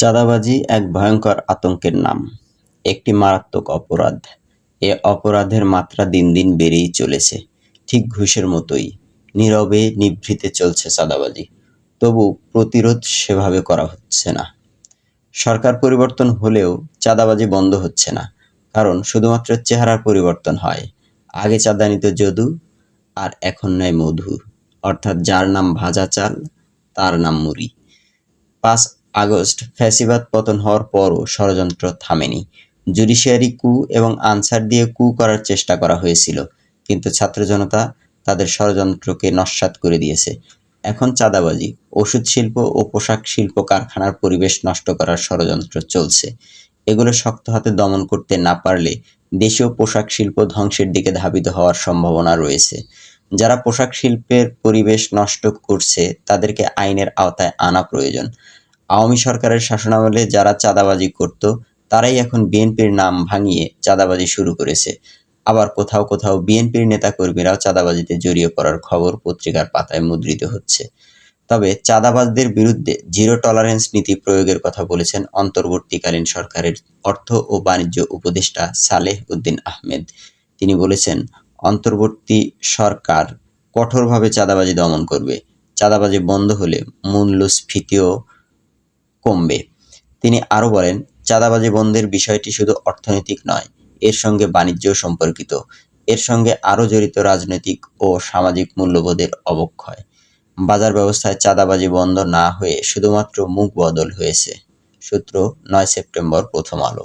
চাঁদাবাজি এক ভয়ঙ্কর আতঙ্কের নাম। একটি মারাত্মক অপরাধ। এ অপরাধের মাত্রা দিন দিন বেড়েই চলেছে। ঠিক ঘুষের মতোই নীরবে নিভৃতে চলছে চাঁদাবাজি। তবু প্রতিরোধ সেভাবে করা হচ্ছে না। সরকার পরিবর্তন হলেও চাঁদাবাজি বন্ধ হচ্ছে না। কারণ শুধুমাত্র চেহারার পরিবর্তন হয়। আগে চাঁদা নিত যদু, আর এখন নয় মধু। অর্থাৎ যার নাম ভাজা চাল, তার নাম মুড়ি। পাঁচ আগস্ট ফ্যাসিবাদ পতন হওয়ার পরও ষড়যন্ত্র থামেনি। জুডিশিয়ারি কু এবং আনসার দিয়ে কু করার চেষ্টা করা হয়েছিল, কিন্তু ছাত্র জনতা তাদের ষড়যন্ত্রকে নস্যাৎ করে দিয়েছে। এখন চাঁদাবাজি, ওষুধ শিল্প ও পোশাক শিল্প কারখানার পরিবেশ নষ্ট করার ষড়যন্ত্র চলছে। এগুলো শক্ত হাতে দমন করতে না পারলে দেশীয় পোশাক শিল্প ধ্বংসের দিকে ধাবিত হওয়ার সম্ভাবনা রয়েছে। যারা পোশাক শিল্পের পরিবেশ নষ্ট করছে, তাদেরকে আইনের আওতায় আনা প্রয়োজন। আওয়ামী সরকারের শাসনামলে যারা চাঁদাবাজি করত, তারাই এখন বিএনপির নাম ভাঙিয়ে চাঁদাবাজি শুরু করেছে। আবার কোথাও কোথাও বিএনপির নেতাকর্মীরাও চাঁদাবাজিতে জড়িয়ে পড়ার খবর পত্রিকার পাতায় মুদ্রিত হচ্ছে। তবে চাঁদাবাজদের বিরুদ্ধে জিরো টলারেন্স নীতি প্রয়োগের কথা বলেছেন অন্তর্বর্তীকালীন সরকারের অর্থ ও বাণিজ্য উপদেষ্টা সালেহ উদ্দিন আহমেদ। তিনি বলেছেন, অন্তর্বর্তী সরকার কঠোরভাবে চাঁদাবাজি দমন করবে। চাঁদাবাজি বন্ধ হলে মূল্যস্ফীতিও কমবে। তিনি আরও বলেন, চাঁদাবাজি বন্ধের বিষয়টি শুধু অর্থনৈতিক নয়, এর সঙ্গে বাণিজ্য সম্পর্কিত। এর সঙ্গে আরও জড়িত রাজনৈতিক ও সামাজিক মূল্যবোধের অবক্ষয়। বাজার ব্যবস্থায় চাঁদাবাজি বন্ধ না হয়ে শুধুমাত্র মুখ বদল হয়েছে। সূত্র নয় সেপ্টেম্বর প্রথম আলো।